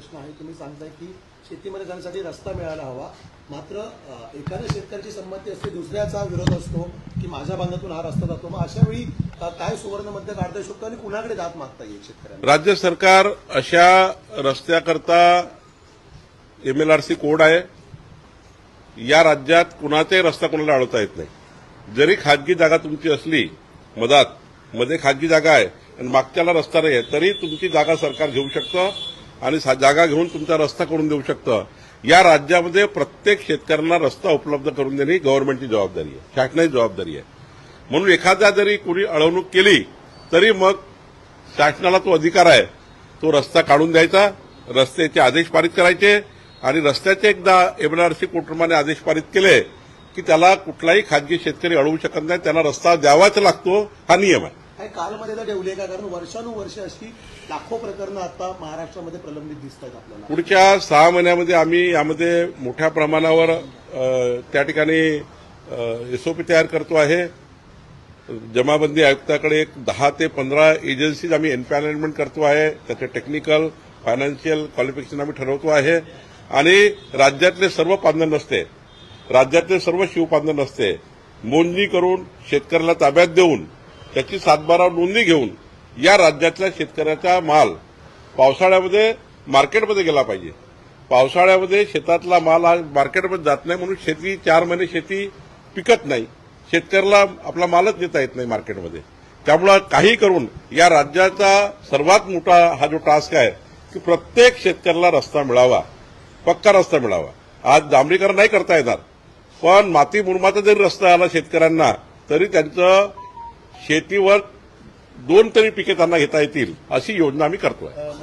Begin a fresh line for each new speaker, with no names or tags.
प्रश्न आहे. तुम्ही सांगताय की शेतीमध्ये जाण्यासाठी रस्ता मिळायला हवा. मात्र एखाद्या शेतकऱ्याची संमती असते दुसऱ्याचा विरोध असतो की माझ्या भागातून हा रस्ता जातो. मग अशा वेळी काय सुवर्ण मध्य काढता शकतो आणि कुणाकडे दात मागता येईल शेतकऱ्यांना?
राज्य सरकार अशा रस्त्याकरता एमएलआरसी कोड आहे. या राज्यात कुणाचाही रस्ता कुणाला अडवता येत नाही. जरी खाजगी जागा तुमची असली मधात मध्ये खाजगी जागा आहे आणि मागच्याला रस्ता नाही आहे तरी तुमची जागा सरकार घेऊ शकतं. आणि सा- जागा घेऊन तुमचा रस्ता करून देऊ शकतं. या राज्यामध्ये प्रत्येक शेतकऱ्यांना रस्ता उपलब्ध करून देणे ही गव्हर्नमेंटची जबाबदारी आहे. शासनाची जबाबदारी आहे. म्हणून एखाद्या जरी कोणी अडवणूक केली तरी मग शासनाला तो अधिकार आहे. तो रस्ता काढून द्यायचा रस्त्याचे आदेश पारित करायचे आणि रस्त्याचे एकदा एमएनआरसी कोर्टप्रमाणे आदेश पारित केले की त्याला कुठलाही खाजगी शेतकरी अडवू शकत नाही त्यांना रस्ता द्यावाच लागतो हा नियम आहे.
काही कालमर्यादा ठेवली आहे का? कारण वर्षानुवर्ष अशी लाखो प्रकरणं आता महाराष्ट्रामध्ये प्रलंबित दिसत आहेत आपल्याला.
पुढच्या सहा महिन्यामध्ये आम्ही यामध्ये मोठ्या प्रमाणावर त्या ठिकाणी एसओपी तयार करतो आहे. जमाबंदी आयुक्ताकडे एक दहा ते पंधरा एजन्सीज आम्ही एम्पॅनलमेंट करतो आहे. त्याचे टेक्निकल फायनान्शियल क्वालिफिकेशन आम्ही ठरवतो आहे. आणि राज्यातले सर्व पांधन नसते. राज्यातले सर्व शिवपांधन नसते. मोजणी करून शेतकऱ्याला ताब्यात देऊन त्याची सातबारा नोंदणी घेऊन या राज्यातल्या शेतकऱ्याचा माल पावसाळ्यामध्ये मार्केटमध्ये गेला पाहिजे. पावसाळ्यामध्ये शेतातला माल हा मार्केटमध्ये जात नाही म्हणून शेती चार महिने शेती पिकत नाही. शेतकऱ्याला आपला मालच देता येत नाही मार्केटमध्ये. त्यामुळं काही करून या राज्याचा सर्वात मोठा हा जो टास्क आहे की प्रत्येक शेतकऱ्याला रस्ता मिळावा पक्का रस्ता मिळावा. आज डांबरीकरण नाही करता येणार पण माती मुरमाचा जरी रस्ता आला शेतकऱ्यांना तरी त्यांचं शेतीवर दोन तरी पिके त्यांना घेता येतील अशी योजना आम्ही करतोय.